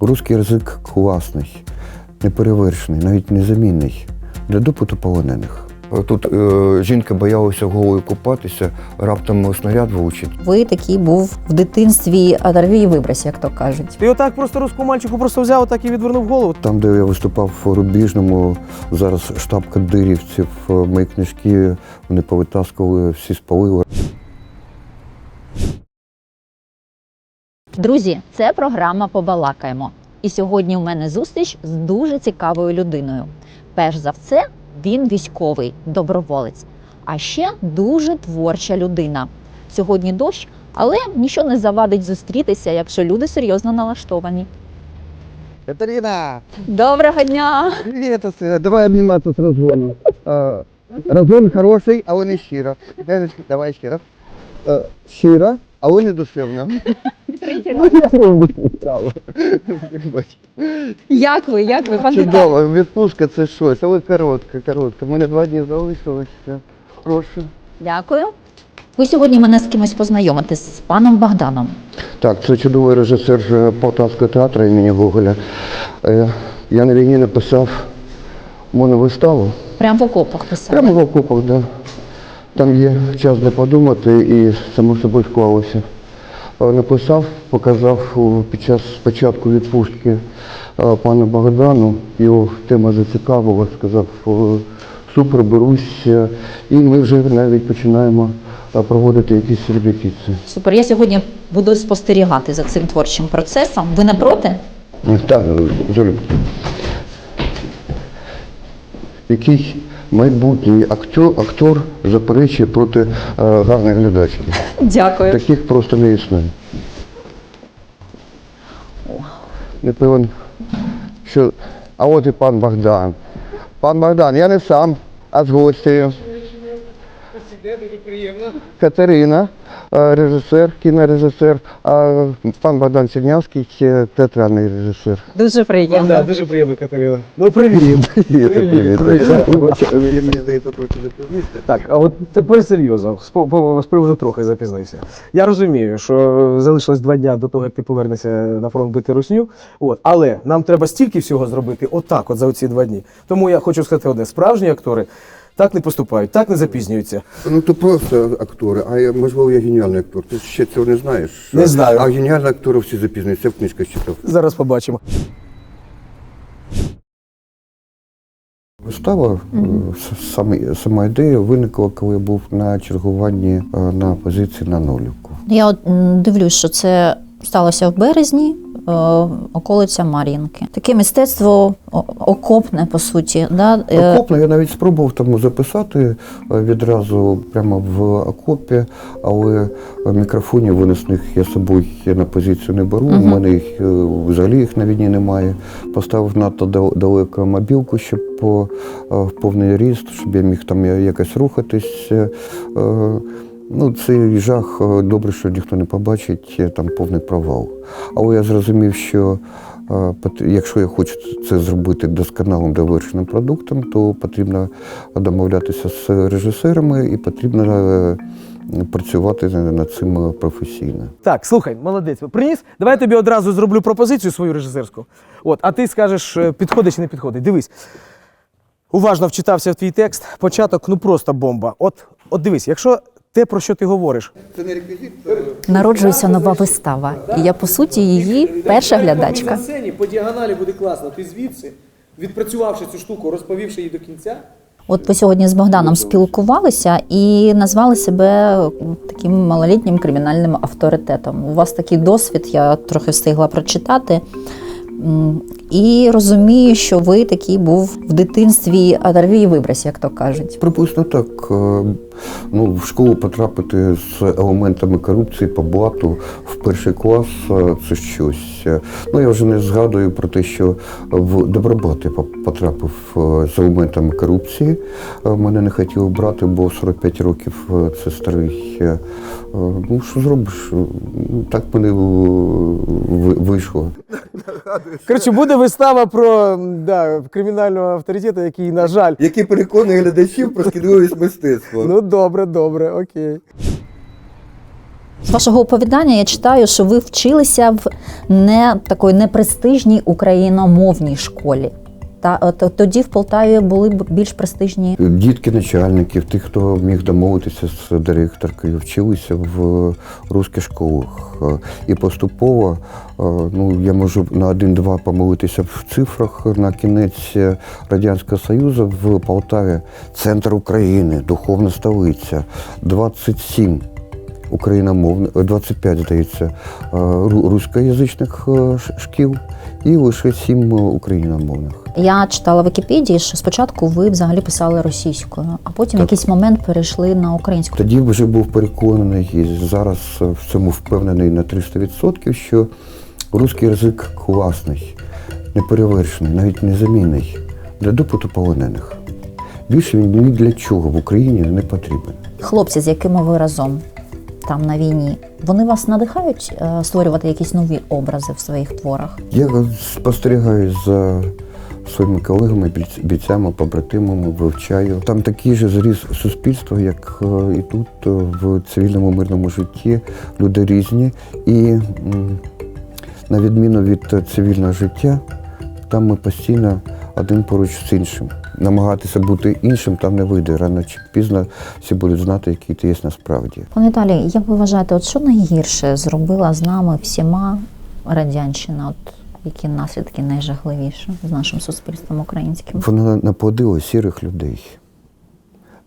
Руський язик класний, неперевершений, навіть незамінний для допиту полонених. Тут е, жінка боялася голою купатися, раптом снаряд влучить. Ви такий був в дитинстві оторві і вибрось, як то кажуть. Ти отак просто руському мальчику просто взяв отак і відвернув голову. Там, де я виступав в Рубіжному, зараз штаб кадирівців, е, мої книжки вони повитаскували, всі спалили. Друзі, це програма Побалакаємо. І сьогодні у мене зустріч з дуже цікавою людиною. Перш за все, він військовий, доброволець, а ще дуже творча людина. Сьогодні дощ, але нічого не завадить зустрітися, якщо люди серйозно налаштовані. Катерина, Доброго дня! привет, сына. Давай обниматься с разгоном. А, хороший, але не щиро. Давай. Е, Щиро, але не. Вибач. Як ви? Як ви, Чудово, відпустка це щось, але коротка, коротка. У мене два дні залишилося. Прошу. Дякую. Ви сьогодні мене з кимось познайомите з паном Богданом. Так, це чудовий режисер е, Полтавського театру імені Гоголя. Е, Я на війні написав моновиставу. Прямо в окопах писав. Прямо в окопах, да. Там є час де подумати і само собою склалося. Е, Написав, показав під час початку відпустки е, пану Богдану, його тема зацікавила, сказав, супер, берусь. Е, І ми вже навіть починаємо е, проводити якісь репетиції. Супер. Я сьогодні буду спостерігати за цим творчим процесом. Ви не проти? Так, Жулю. Який майбутній актор, актор заперечує проти е, гарних глядачів. Дякую. Таких просто не існує. Не певен, що. А от і пан Богдан. Пан Богдан, я не сам, а з гостею. Катерина, режисер, кінорежисер, а пан Богдан Сірнявський е, театральний режисер. Дуже приємно. Да, дуже приємно, Катерина. Ну привіт. Привіт, привіт. Так, а от тепер серйозно, з, по- по- з приводу трохи запізнився. Я розумію, що залишилось два дня до того, як ти повернешся на фронт бити русню. От, але нам треба стільки всього зробити отак, от за оці два дні. Тому я хочу сказати одне: справжні актори так не поступають, так не запізнюються. Ну то просто актори, а я, можливо, я геніальний актор. Ти ще цього не знаєш. Не знаю. А геніальні актори всі запізнюються, в книжках читав. Зараз побачимо. Вистава, е, саме- сама ідея виникла, коли я був на чергуванні е, на позиції на нолівку. Я дивлюсь, що це сталося в березні, е, околиця Мар'їнки. Таке мистецтво окопне, по суті. Да? Е, Окопно я навіть спробував там записати е, відразу прямо в окопі, але мікрофонів винесених я з собою на позицію не беру. У мене їх взагалі їх на війні немає. Поставив надто далеко мобілку, щоб в повний ріст, щоб я міг там якось рухатись. Ну, цей жах е, добре, що ніхто не побачить, там повний провал. Але я зрозумів, що е, якщо я хочу це зробити досконалим довершеним продуктом, то потрібно домовлятися з режисерами і потрібно е, працювати над цим професійно. Так, слухай, молодець. Приніс. Давай я тобі одразу зроблю пропозицію свою режисерську. От, а ти скажеш, підходить чи не підходить. Дивись. Уважно вчитався в твій текст. Початок, ну просто бомба. От, от дивись, якщо те, про що ти говориш, Народжується нова вистава. І я, по суті, її перша глядачка. На сцені по діагоналі буде класно. Ти звідси, відпрацювавши цю штуку, розповівши її до кінця. От ви сьогодні з Богданом спілкувалися і назвали себе таким малолітнім кримінальним авторитетом. У вас такий досвід, я трохи встигла прочитати. І розумію, що ви такий був в дитинстві оторві і вибрось, як то кажуть. Приблизно так. е, Ну, в школу потрапити з елементами корупції поблату в перший клас е, це щось. Е, Ну, я вже не згадую про те, що в Добробат я потрапив з елементами корупції. Мене не хотіли брати, бо 45 років це старий. Ну, що зробиш? Так мене вийшло. Коротше, буде вистава про да, кримінального авторитету, який, на жаль. Який переконує глядачів про шкідливість мистецтва. Ну добре, добре, окей. З вашого оповідання я читаю, що ви вчилися в не такої непрестижній україномовній школі. Та от тоді в Полтаві були більш престижні. Дітки начальників, тих, хто міг домовитися з директоркою, вчилися в русських школах. Е, І поступово, е, ну я можу на один-два помилитися в цифрах. На кінець Радянського Союзу в Полтаві центр України, духовна столиця, 27 україномовних, е, 25, здається, е, ру- рускоязичних е, шкіл і лише 7 україномовних. Я читала в Вікіпедії, що спочатку ви взагалі писали російською, а потім в Так. якийсь момент перейшли на українську. Тоді вже був переконаний і зараз е, в цьому впевнений на 300%, що русський язик класний, неперевершений, навіть незамінний для допиту полонених. Більше він ні для чого в Україні не потрібен. Хлопці, з якими ви разом там на війні, вони вас надихають е, створювати якісь нові образи в своїх творах? Я спостерігаю за своїми колегами, бійцями, побратимами, вивчаю. Там такий же зріз суспільства, як е, і тут, е, в цивільному мирному житті. Люди різні. І на відміну від е, цивільного життя, там ми постійно один поруч з іншим. Намагатися бути іншим там не вийде. Рано чи пізно всі будуть знати, який ти є насправді. Пане Віталій, як ви вважаєте, от що найгірше зробила з нами всіма радянщина? От які наслідки найжахливіші з нашим суспільством українським? Вона наплодила сірих людей.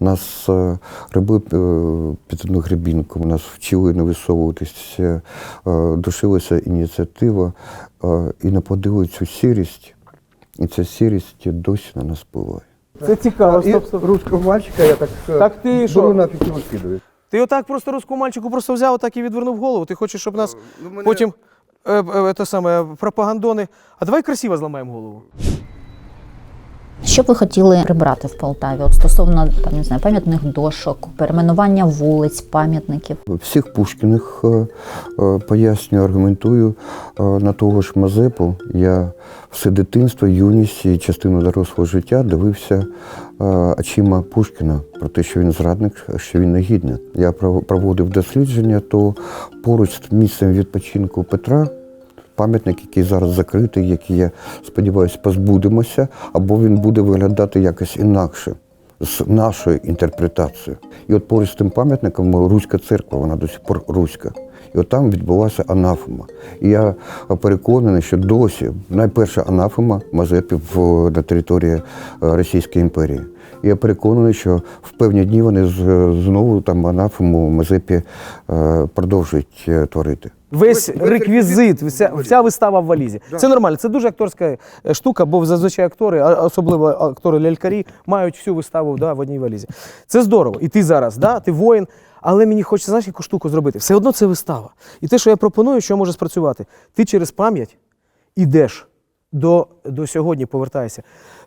Нас е, робили е, під одну гребінку, нас вчили не висовуватися, е, душилася ініціатива і наплодили цю сірість. І ця сірість досі на нас впливає. Це цікаво. І Стоп, стоп. ручку мальчика я так, е, Так ти що? нафіг його скидаю. Ти отак просто руську мальчику просто взяв отак і відвернув голову. Ти хочеш, щоб нас потім е, е, те саме, пропагандони. А давай красиво зламаємо голову. Що ви хотіли прибрати в Полтаві? От стосовно там не знаю, пам'ятних дошок, перейменування вулиць, пам'ятників. Всіх Пушкіних е, е, пояснюю, аргументую е, на того ж Мазепу. Я все дитинство, юність і частину дорослого життя дивився очима Пушкіна про те, що він зрадник, що він негідник. Я пров- проводив дослідження, то поруч з місцем відпочинку Петра. Пам'ятник, який зараз закритий, який, я сподіваюся, позбудемося, або він буде виглядати якось інакше з нашою інтерпретацією. І от поруч з тим пам'ятником Руська церква, вона до сих пор руська. І от там відбулася анафема. І я переконаний, що досі найперша анафема Мазепи в, на території е, Російської імперії. І я переконаний, що в певні дні вони знову там анафему Мазепі е, продовжують е, творити. Весь реквізит, вся, вся вистава в валізі. Це нормально, це дуже акторська е, штука, бо зазвичай актори, особливо актори лялькарі, мають всю виставу да, в одній валізі. Це здорово. І ти зараз, да, ти воїн, але мені хочеться знаєш, яку штуку зробити. Все одно це вистава. І те, що я пропоную, що може спрацювати, ти через пам'ять ідеш до, до сьогодні, повертаєшся.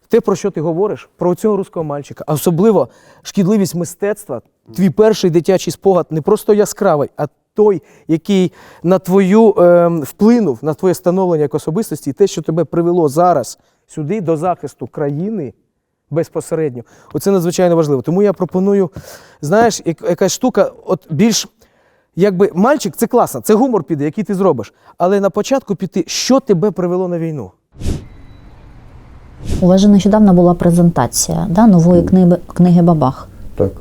Те, про що ти говориш, про цього руського мальчика, а особливо шкідливість мистецтва, твій перший дитячий спогад не просто яскравий, а той, який на твою е, вплинув, на твоє становлення як особистості, і те, що тебе привело зараз сюди до захисту країни безпосередньо. Оце надзвичайно важливо. Тому я пропоную, знаєш, як- якась штука, от більш. Якби мальчик це класно, це гумор піде, який ти зробиш. Але на початку піти, що тебе привело на війну? У вас же нещодавно була презентація да, нової книги, книги Бабах. Так.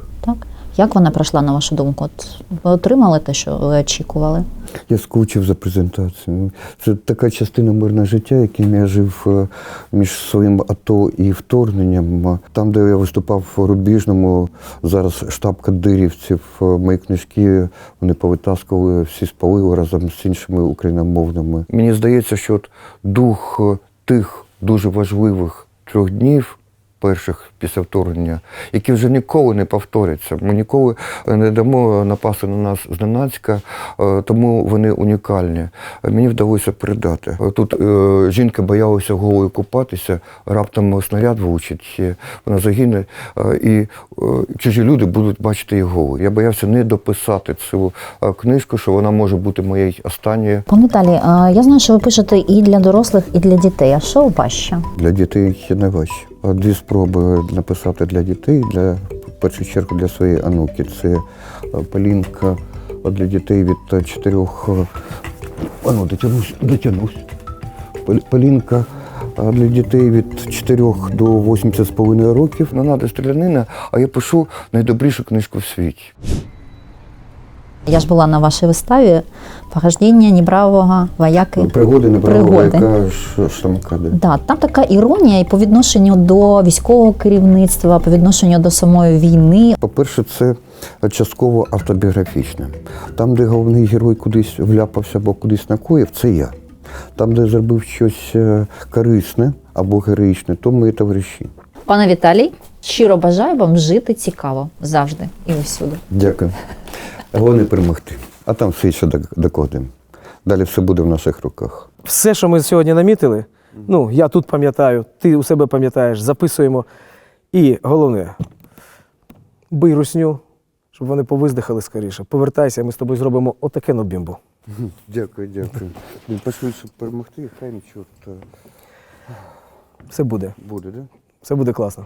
Як вона пройшла, на вашу думку? От ви отримали те, що ви очікували? Я скучив за презентацією. Це така частина мирного життя, яким я жив е, між своїм АТО і вторгненням. Там, де я виступав в Рубіжному, зараз штаб кадирівців, е, мої книжки вони повитаскували, всі спалили разом з іншими україномовними. Мені здається, що от дух е, тих дуже важливих трьох днів. Перших після вторгнення, які вже ніколи не повторяться. Ми ніколи не дамо напасти на нас зненацька, е, тому вони унікальні. Мені вдалося передати. Тут е, жінка боялася голою купатися, раптом снаряд влучить, вона загине, е, і чужі люди будуть бачити її голою. Я боявся не дописати цю книжку, що вона може бути моєю останньою Пане Віталій, я знаю, що ви пишете і для дорослих, і для дітей. А що важче? для дітей найважче. А Дві спроби написати для дітей, для в першу чергу для своєї онуки. Це е, Полінка для дітей від 4 а ну, дотягнусь, дотягнусь. Полінка для дітей від 4 до 80,5 років. Не треба стрілянина, а я пишу найдобрішу книжку в світі. Я ж була на вашій виставі «Похождення небравого вояки. Пригоди не Пригоди. яка штамка. Да. Да, там така іронія і по відношенню до військового керівництва, по відношенню до самої війни. По-перше, це частково автобіографічне. Там, де головний герой кудись вляпався або кудись накоїв, це я. Там, де зробив щось е, корисне або героїчне, то мої товариші. Пане Віталій, щиро бажаю вам жити цікаво завжди і усюди. Дякую. Головне перемогти. А там все ще док- докладемо. Далі все буде в наших руках. Все, що ми сьогодні намітили, ну, я тут пам'ятаю, ти у себе пам'ятаєш, записуємо. І головне, бий русню, щоб вони повиздихали скоріше. Повертайся, ми з тобою зробимо отаке нобімбу. Дякую, дякую. Він пошвидше перемогти, хай нічого Все буде. буде, так? Да? Все буде класно.